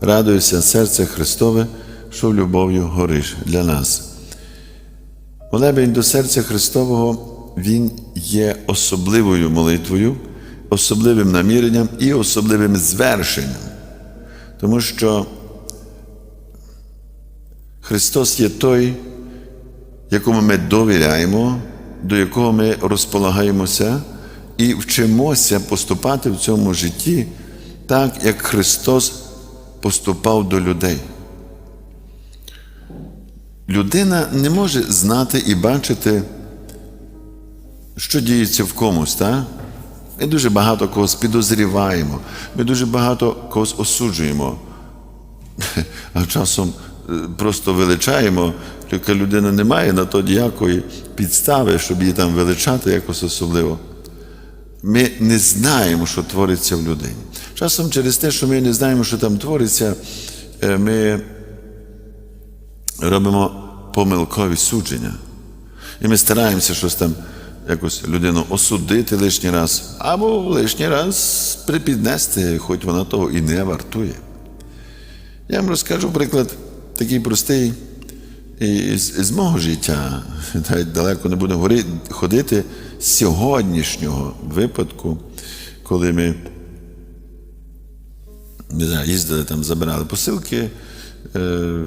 Радуйся, серце Христове, що любов'ю гориш для нас. Молебень до серця Христового він є особливою молитвою, особливим наміренням і особливим звершенням. Тому що Христос є той, якому ми довіряємо, до якого ми розполагаємося і вчимося поступати в цьому житті так, як Христос поступав до людей. Людина не може знати і бачити, що діється в комусь, так? Ми дуже багато когось підозріваємо, ми дуже багато когось осуджуємо, а часом е, просто величаємо, тільки людина не має на то ніякої підстави, щоб її там величати якось особливо. Ми не знаємо, що твориться в людині. Часом через те, що ми не знаємо, що там твориться, е, ми робимо помилкові судження. І ми стараємося щось там якось людину осудити лишній раз, або лишній раз припіднести, хоч вона того і не вартує. Я вам розкажу приклад такий простий із, з мого життя. Навіть далеко не говори- ходити з сьогоднішнього випадку, коли ми не знаю, їздили там, забирали посилки, е,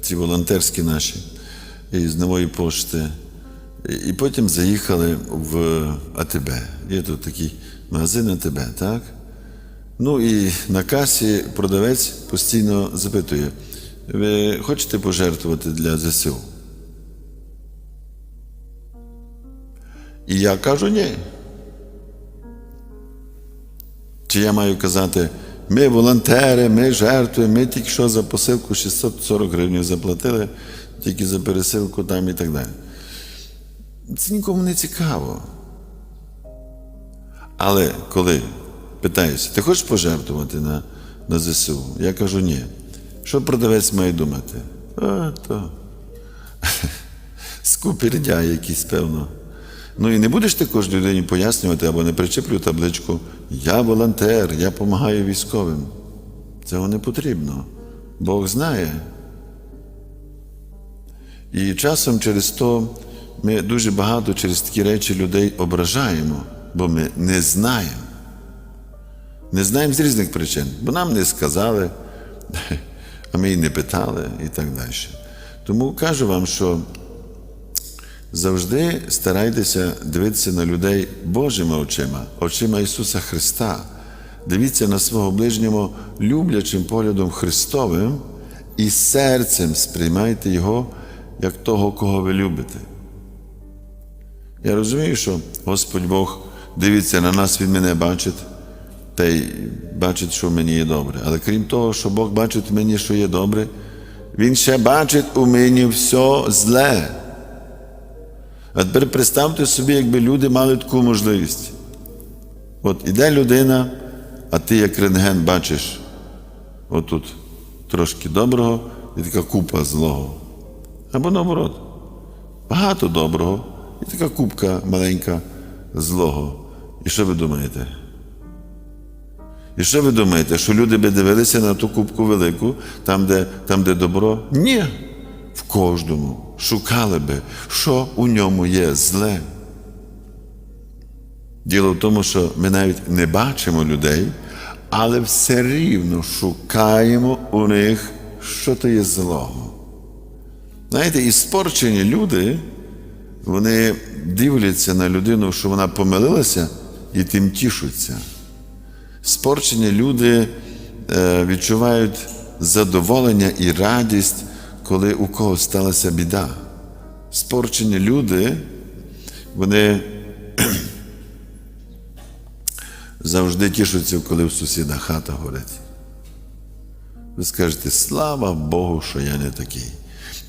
ці волонтерські наші із нової пошти. І- І потім заїхали в АТБ. Є тут такий магазин АТБ, так? Ну і на касі продавець постійно запитує: ви хочете пожертвувати для ЗСУ? І я кажу ні. Чи я маю казати, ми волонтери, ми жертвуємо, ми тільки що за посилку 640 гривень заплатили, тільки за пересилку там і так далі. Це нікому не цікаво. Але коли питаюся, ти хочеш пожертвувати на, на ЗСУ? Я кажу ні. Що продавець має думати? А, то скупердя якийсь, певно. Ну і не будеш ти кожній людині пояснювати або не причеплю табличку Я волонтер, я допомагаю військовим. Цього не потрібно. Бог знає. І часом через то ми дуже багато через такі речі людей ображаємо, бо ми не знаємо. Не знаємо з різних причин, бо нам не сказали, а ми і не питали, і так далі. Тому кажу вам, що завжди старайтеся дивитися на людей Божими очима, очима Ісуса Христа. Дивіться на свого ближнього люблячим поглядом Христовим і серцем сприймайте Його як того, кого ви любите. Я розумію, що Господь Бог дивиться на нас, Він мене бачить, та й бачить, що в мені є добре. Але крім того, що Бог бачить в мені, що є добре, Він ще бачить у мені все зле. А тепер представте собі, якби люди мали таку можливість. От іде людина, а ти як рентген бачиш отут трошки доброго і така купа злого. Або наоборот, багато доброго і така купка маленька злого. І що ви думаєте? І що ви думаєте, що люди би дивилися на ту кубку велику, там, де, там, де добро? Ні. В кожному шукали би, що у ньому є зле. Діло в тому, що ми навіть не бачимо людей, але все рівно шукаємо у них, що то є злого. Знаєте, і спорчені люди, вони дивляться на людину, що вона помилилася, і тим тішуться. Спорчені люди е, відчувають задоволення і радість, коли у когось сталася біда. Спорчені люди, вони завжди тішуться, коли в сусіда хата горить. Ви скажете, слава Богу, що я не такий.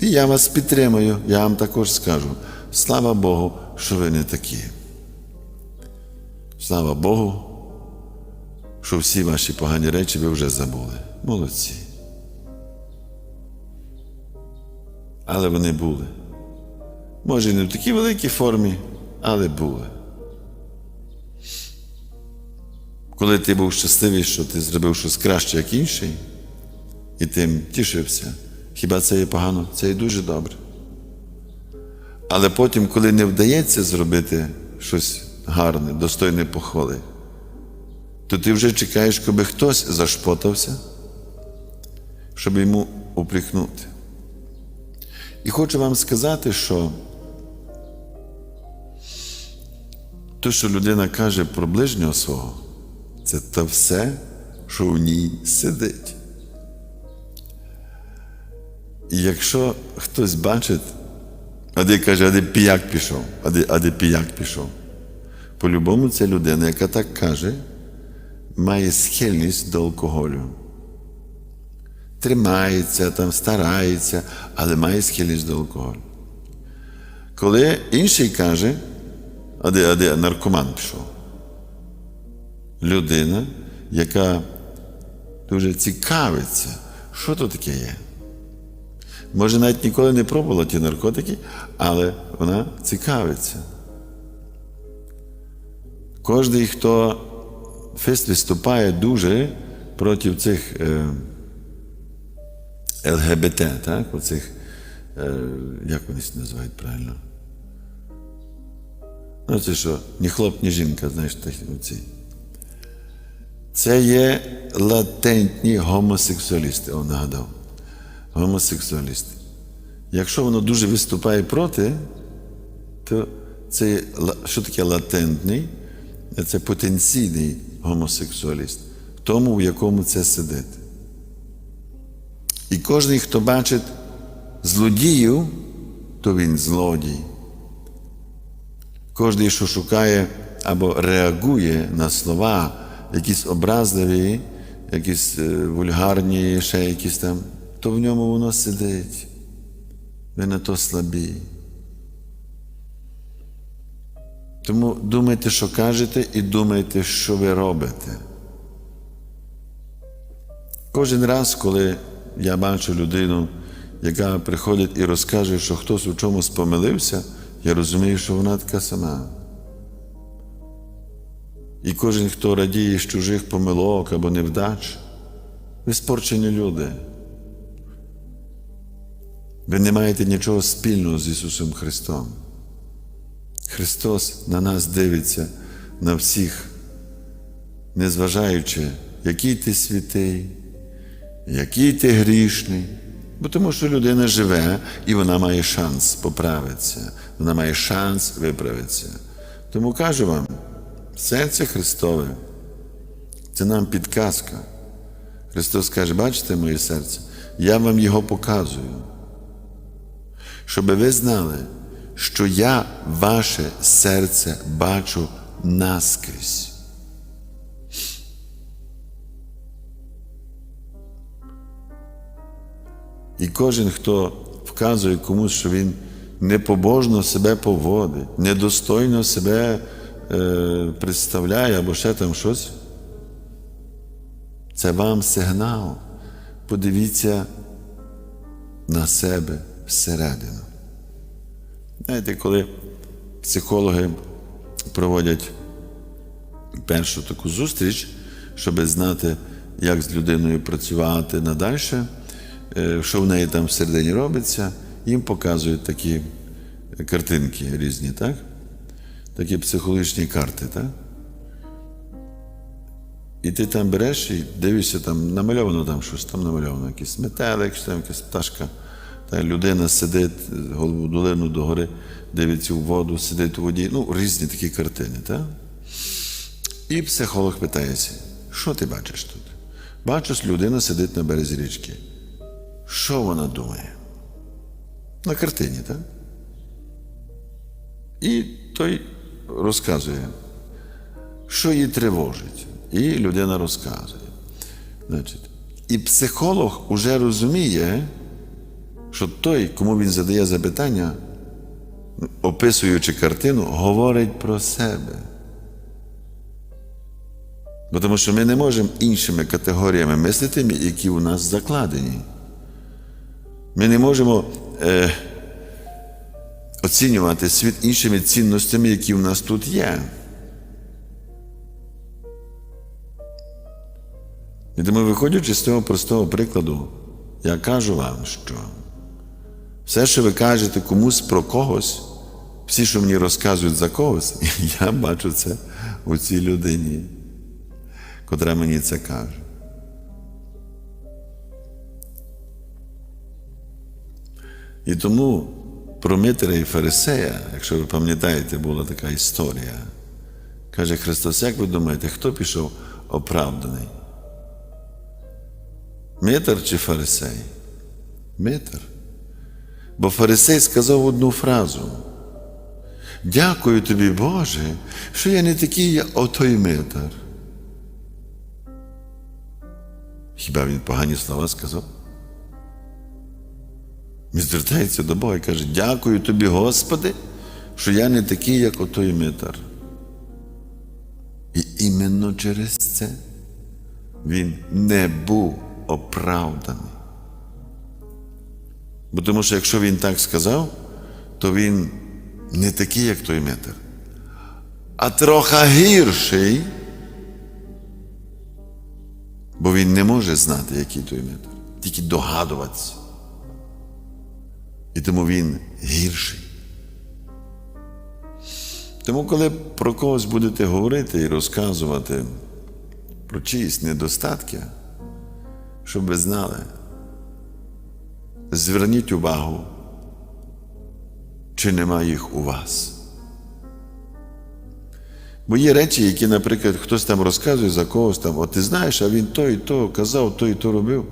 І я вас підтримую, я вам також скажу, слава Богу, що ви не такі. Слава Богу, що всі ваші погані речі ви вже забули. Молодці. Але вони були. Може, не в такій великій формі, але були. Коли ти був щасливий, що ти зробив щось краще, як інший, і тим тішився. Хіба це є погано? Це є дуже добре. Але потім, коли не вдається зробити щось гарне, достойне похвали, то ти вже чекаєш, коли хтось зашпотався, щоб йому упрекнути. І хочу вам сказати, що те, що людина каже про ближнього свого, це те все, що в ній сидить. І якщо хтось бачить, а де каже, а де піяк пішов, а де, а де піяк пішов. По-любому ця людина, яка так каже, має схильність до алкоголю. Тримається, там, старається, але має схильність до алкоголю. Коли інший каже, а де, а де наркоман пішов? Людина, яка дуже цікавиться, що то таке є. Може, навіть ніколи не пробувала ті наркотики, але вона цікавиться. Кожний, хто фест виступає дуже проти цих е, ЛГБТ, так? Оцих, е, як вони це називають правильно? Ну, це що, ні хлоп, ні жінка, знаєш, оці. Це є латентні гомосексуалісти, о, нагадав. Гомосексуалісти. Якщо воно дуже виступає проти, то це що таке латентний? Це потенційний гомосексуаліст, тому, в якому це сидить. І кожен, хто бачить злодіїв, то він злодій. Кожен, що шукає або реагує на слова, якісь образливі, якісь е, вульгарні, ще якісь там, то в ньому воно сидить. Ви на то слабі. Тому думайте, що кажете, і думайте, що ви робите. Кожен раз, коли я бачу людину, яка приходить і розкаже, що хтось у чомусь помилився, я розумію, що вона така сама. І кожен, хто радіє з чужих помилок або невдач, ви спорчені люди. Ви не маєте нічого спільного з Ісусом Христом. Христос на нас дивиться на всіх, незважаючи, який ти святий, який ти грішний. Бо тому що людина живе і вона має шанс поправитися, вона має шанс виправитися. Тому кажу вам, серце Христове це нам підказка. Христос каже, бачите моє серце, я вам його показую, щоб ви знали, що я ваше серце бачу наскрізь. І кожен, хто вказує комусь, що він непобожно себе поводить, недостойно себе е, представляє або ще там щось, це вам сигнал. Подивіться на себе всередину. Знаєте, коли психологи проводять першу таку зустріч, щоб знати, як з людиною працювати надальше, е, що в неї там всередині робиться, їм показують такі картинки різні, так? Такі психологічні карти, так? І ти там береш і дивишся, там намальовано там щось, там намальовано якийсь метелик, там якась пташка. Людина сидить, голову долину догори, дивиться в воду, сидить у воді. Ну, різні такі картини, так? І психолог питається, що ти бачиш тут? Бачу, що людина сидить на березі річки. Що вона думає? На картині, так? І той розказує, що її тривожить. І людина розказує. Значить, і психолог уже розуміє, що той, кому він задає запитання, описуючи картину, говорить про себе. Бо тому що ми не можемо іншими категоріями мислити, які у нас закладені. Ми не можемо е, оцінювати світ іншими цінностями, які в нас тут є. І тому, виходячи з цього простого прикладу, я кажу вам, що все, що ви кажете комусь про когось, всі, що мені розказують за когось, я бачу це у цій людині, котра мені це каже. І тому про Митра і Фарисея, якщо ви пам'ятаєте, була така історія. Каже Христос, як ви думаєте, хто пішов оправданий? Митр чи фарисей? Митр. Бо фарисей сказав одну фразу. Дякую тобі, Боже, що я не такий, як отой митр. Хіба він погані слова сказав? Він звертається до Бога і каже: Дякую тобі, Господи, що я не такий, як отой митар. І іменно через це він не був оправданий. Бо тому що якщо він так сказав, то він не такий, як той метр, а трохи гірший, бо він не може знати, який той метр, тільки догадуватися. І тому він гірший. Тому, коли про когось будете говорити і розказувати про чиїсь недостатки, щоб ви знали, зверніть увагу, чи нема їх у вас. Бо є речі, які, наприклад, хтось там розказує за когось там, от ти знаєш, а він то і то казав, то і то робив.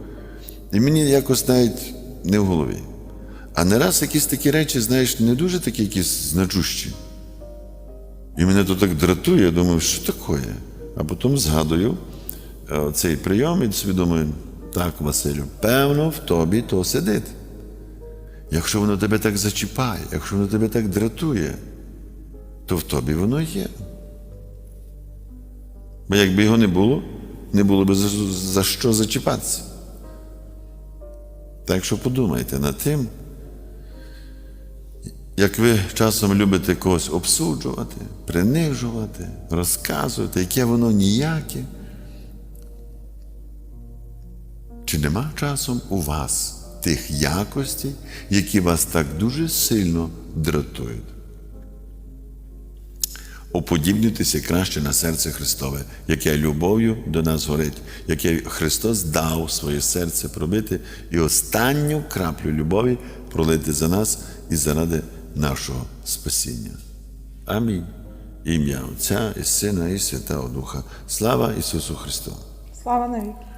І мені якось навіть не в голові. А не раз якісь такі речі, знаєш, не дуже такі якісь значущі. І мене то так дратує, я думаю, що таке? А потім згадую е, цей прийом і собі думаю, так, Василю, певно, в тобі то сидить. Якщо воно тебе так зачіпає, якщо воно тебе так дратує, то в тобі воно є. Бо якби його не було, не було б за, що зачіпатися. Так що подумайте над тим, як ви часом любите когось обсуджувати, принижувати, розказувати, яке воно ніяке. Чи нема часом у вас тих якостей, які вас так дуже сильно дратують? Уподібнюйтеся краще на серце Христове, яке любов'ю до нас горить, яке Христос дав своє серце пробити і останню краплю любові пролити за нас і заради нашого спасіння. Амінь. Ім'я Отця і Сина, і Святого Духа. Слава Ісусу Христу! Слава навіки.